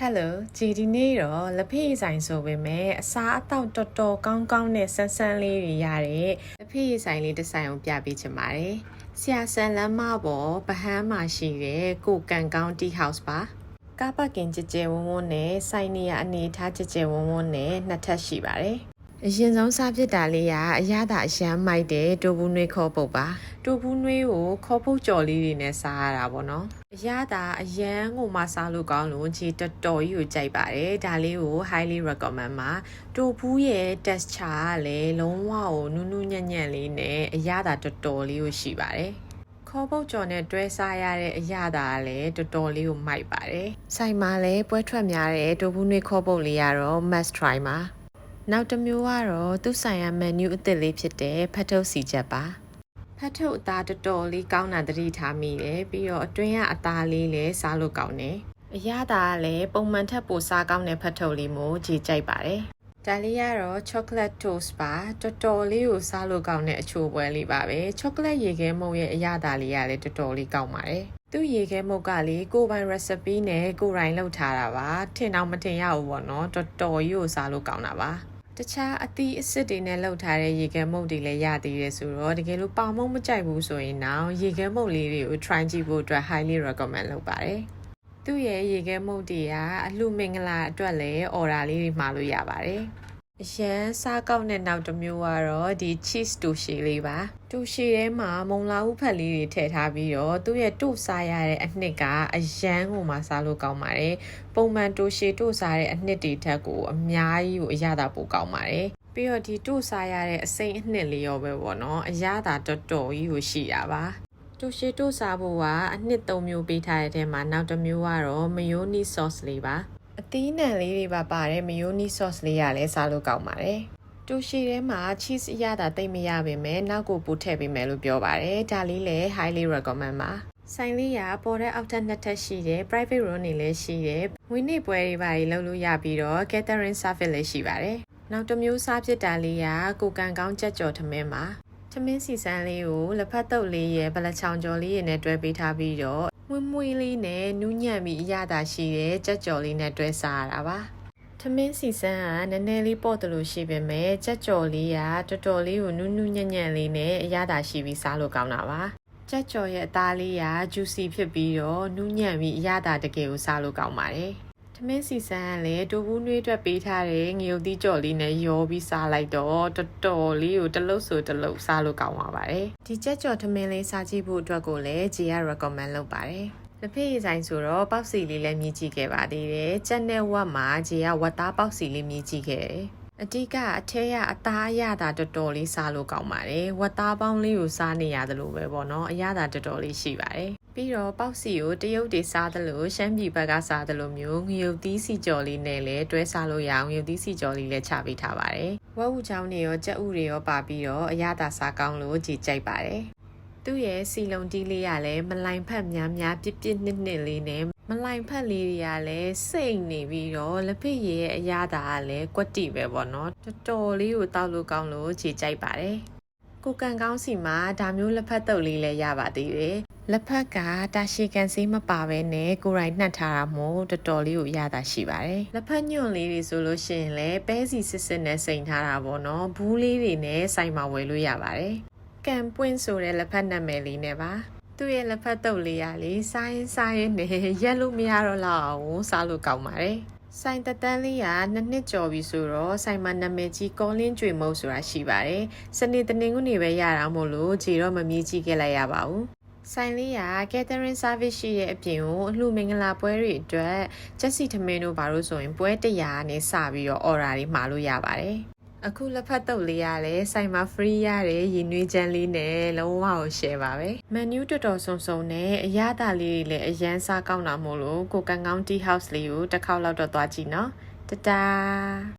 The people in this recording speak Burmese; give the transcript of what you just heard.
ဟယ်လိုဂျီဒီနေ့တော့လက်ဖေးဆိုင်ဆိုပေမဲ့အစားအသောက်တော်တော်ကောင်းကောင်းနဲ့ဆန်းဆန်းလေးတွေရတဲ့လက်ဖေးဆိုင်လေးတစ်ဆိုင်အောင်ပြပေးချင်ပါတယ်ဆရာဆန်လမ်းမပေါ်ဗဟန်းမှာရှိတဲ့ကိုကန်ကောင်းတီဟောက်စ်ပါကားပတ်ကင်ကြကြဝန်းဝန်းနဲ့ဆိုင်နေရအနေထားကြကြဝန်းဝန်းနဲ့နှစ်ထပ်ရှိပါတယ် အရင်ဆုံးစားဖြစ်တာလေးကအရသာအရမ်းမိုက်တဲ့တိုဘူးနွေးခေါ်ပုတ်ပါတိုဘူးနွေးကိုခေါ်ပုတ်ကြော်လေးတွေနဲ့စားရတာပေါ့နော်အရသာအရန်ကိုမှစားလို့ကောင်းလို့ကြီးတော်တော်ကြီးကိုကြိုက်ပါတယ်ဒါလေးကို highly recommend ပါတိုဘူးရဲ့ texture ကလည်းလုံးဝကိုနူးနူးညံ့ညံ့လေးနဲ့အရသာတော်တော်လေးကိုရှိပါတယ်ခေါ်ပုတ်ကြော်နဲ့တွဲစားရတဲ့အရာသာလည်းတော်တော်လေးကိုမိုက်ပါတယ်။ဆိုင်မှာလည်းပွဲထွက်များတဲ့တိုဘူးနွေခေါ်ပုတ်လေးကတော့ must try ပါ။ နောက်တစ်မျိုးကတော့သူ့ဆိုင်ရာ menu အသစ်လေးဖြစ်တဲ့ဖတ်ထုတ်စီချက်ပါ။ဖတ်ထုတ်အသားတော်တော်လေးကောင်းတာသတိထားမိတယ်ပြီးတော့အတွင်းကအသားလေးလည်းစားလို့ကောင်းတယ်။အရသာကလည်းပုံမှန်ထက်ပိုစားကောင်းတဲ့ဖတ်ထုတ်လေးမို့ကြည်ကြိုက်ပါတယ်။ဒါလေးကတော့ chocolate toast ပါတော်တော်လေးကိုစားလို့ကောင်းတဲ့အချိုပွဲလေးပါပဲ chocolate ရေခဲမုတ်ရဲ့အရသာလေးကလည်းတော်တော်လေးကောင်းပါတယ်သူ့ရေခဲမုတ်ကလေကိုယ်ပိုင် recipe နဲ့ကိုယ်တိုင်လုပ်ထားတာပါထင်တော့မထင်ရဘူးပေါ့နော်တော်တော်ကြီးကိုစားလို့ကောင်းတာပါ တခြားအသီးအစစ်တွေနဲ့လှုပ်ထားတဲ့ရေခဲမုတ်တွေလည်းရသေးတယ်ဆိုတော့တကယ်လို့ပေါင်မုတ်မကြိုက်ဘူးဆိုရင်တော့ရေခဲမုတ်လေးတွေကို try ကြည့်ဖို့အတွက် highly recommend လုပ်ပါတယ်သူ့ရဲ့ရေခဲမုတ်တွေကအလှမင်္ဂလာအတွက်လည်း order လေးတွေမှာလို့ရပါတယ် အရန်စားကောက်တဲ့နောက်တစ်မျိုးကတော့ဒီ cheese toshi လေးပါတိုရှီထဲမှာမုံလာဥဖက်လေးတွေထည့်ထားပြီးတော့သူ့ရဲ့တို့စားရတဲ့အနှစ်ကအရန်ကိုမှစားလို့ကောင်းပါတယ်ပုံမှန်တိုရှီတို့စားတဲ့အနှစ်တွေထက်ကိုအများကြီးကိုအရသာပိုကောင်းပါတယ်ပြီးတော့ဒီတို့စားရတဲ့အစိမ့်အနှစ်လေးရောပဲပေါ့နော်အရသာတော်တော်ကြီးကိုရှိတာပါတိုရှီတိုစားဖို့ကအနှစ်၃မျိုးပေးထားတဲ့ထဲမှာနောက်တစ်မျိုးကတော့မယိုနီ sauce လေးပါ အသီးနှံလေးတွေပါပါတယ်မယိုနီ sauce လေးရလဲစားလို့ကောင်းပါတယ်တူရှီထဲမှာ cheese အရသာတိတ်မရပါပဲနောက်ကိုပို့ထည့်ပေးမယ်လို့ပြောပါတယ်ဒါလေးလည်း highly recommend ပါဆိုင်လေးကပေါ်တဲ့အောက်ထပ်နှစ်ထပ်ရှိတယ် private room တွေလည်းရှိတယ်ဝင်းနေပွဲတွေပါတွေလုပ်လို့ရပြီးတော့ catering service လည်းရှိပါတယ်နောက်တစ်မျိုးစားဖြစ်တာလေးကကိုကန်ကောင်းကြက်ကြော်ထမင်းပါထမင်းစီစမ်းလေးကိုလက်ဖက်တုပ်လေးရဲ့ဗလက်ချောင်ကြော်လေးရနဲ့တွဲပေးထားပြီးတော့ မွေးမွေးလေးနဲ့နူးညံ့ပြီးအရသာရှိတဲ့ကြက်ကြော်လေးနဲ့တွဲစားရတာပါထမင်းစီစမ်းကနည်းနည်းလေးပေါ့တယ်လို့ရှိပေမဲ့ကြက်ကြော်လေးကတော်တော်လေးကိုနူးနူးညံ့ညံ့လေးနဲ့အရသာရှိပြီးစားလို့ကောင်းတာပါကြက်ကြော်ရဲ့အသားလေးက juicy ဖြစ်ပြီးတော့နူးညံ့ပြီးအရသာတကယ်ကိုစားလို့ကောင်းပါတယ် ထမင်းစီစမ်းကလည်းဒိုဘူးနွေးအတွက်ပေးထားတဲ့ငရုတ်သီးကြော်လေးနဲ့ရောပြီးစားလိုက်တော့တော်တော်လေးကိုတလုတ်ဆိုတလုတ်စားလို့ကောင်းပါပါတယ်ဒီကြက်ကြော်ထမင်းလေးစားကြည့်ဖို့အတွက်ကိုလည်းဂျီက recommend လုပ်ပါတယ်လက်ဖေးဆိုင်ဆိုတော့ပေါက်စီလေးလည်းမြည်ကြည့်ခဲ့ပါသေးတယ်။ကြက်နဲ့ဝက်မှာဂျေကဝက်သားပေါက်စီလေးမြည်ကြည့်ခဲ့တယ်။အတိကအထဲကအသားအရသာတော်တော်လေးစားလို့ကောင်းပါတယ်။ဝက်သားပေါင်းလေးကိုစားနေရတယ်လို့ပဲပေါ့နော်။အရသာတော်တော်လေးရှိပါတယ်။ ပြီးတော့ပေါက်စီကိုတရုတ်တွေစားတယ်လို့ရှမ်းပြည်ဘက်ကစားတယ်လို့မျိုးငရုတ်သီးစီကြော်လေးနဲ့လည်းတွဲစားလို့ရအောင်ငရုတ်သီးစီကြော်လေးလည်းချပေးထားပါတယ်။ဝက်ဥချောင်းတွေရောကြက်ဥတွေရောပါပြီးတော့အရသာစားကောင်းလို့ကြည်ကြိုက်ပါတယ်။သူ့ရဲ့စီလုံးတီးလေးကလည်းမလိုင်ဖက်များများပြစ်ပြစ်နစ်နစ်လေးနဲ့မလိုင်ဖက်လေးတွေကလည်းစိတ်နေပြီးတော့လက်ဖက်ရည်ရဲ့အရသာကလည်းကွက်တီပဲပေါ့နော်တော်တော်လေးကိုတောက်လို့ကောင်းလို့ခြေကြိုက်ပါတယ် ကိုကန်ကောင်းစီမှာဒါမျိုးလက်ဖက်တုပ်လေးလည်းရပါသေးတယ်လက်ဖက်ကတာရှည်ကန်စေးမပါဘဲနဲ့ကိုရိုင်းနှက်ထားတာမို့တော်တော်လေးကိုရတာရှိပါတယ်လက်ဖက်ညွန့်လေးတွေဆိုလို့ရှိရင်လည်းပဲစီစစ်စစ်နဲ့စိန်ထားတာပေါ့နော်ဘူးလေးတွေနဲ့စိုက်မှာဝယ်လို့ရပါတယ်ကံပွင့်ဆိုတဲ့လက်ဖက်နာမည်လေးနဲ့ပါသူ့ရဲ့လက်ဖက်တုပ်လေးရလေစားရင်စားရင်နဲ့ရက်လို့မရတော့လောက်အောင်စားလို့ကောင်းပါတယ် ဆိုင်တတန်းလေးကနှစ်နှစ်ကျော်ပြီဆိုတော့ဆိုင်မှာနာမည်ကြီးကောလင်းကျွေမုတ်ဆိုတာရှိပါတယ်စနေတနင်္ဂနွေပဲရတာမို့လို့ခြေတော့မမြည်ကြည့်ခဲ့လိုက်ရပါဘူးဆိုင်လေးက catering service ရှိတဲ့အပြင်ကိုအလှမင်္ဂလာပွဲတွေအတွက်ချက်စီထမင်းတို့ဘာလို့ဆိုရင်ပွဲတရာနဲ့စပြီးတော့ order တွေမှာလို့ရပါတယ် အခုလက်ဖက်တုပ်လေးရတယ်ဆိုင်မှာ free ရတယ်ရည်နွေးချမ်းလေးနဲ့လုံးဝကို share ပါပဲ menu တော်တော်စုံစုံနဲ့အရသာလေးတွေလည်းအရန်စားကောင်းတာမို့လို့ကိုကန်ကောင်း tea house လေးကိုတစ်ခေါက်လောက်တော့သွားကြည့်နော်တတား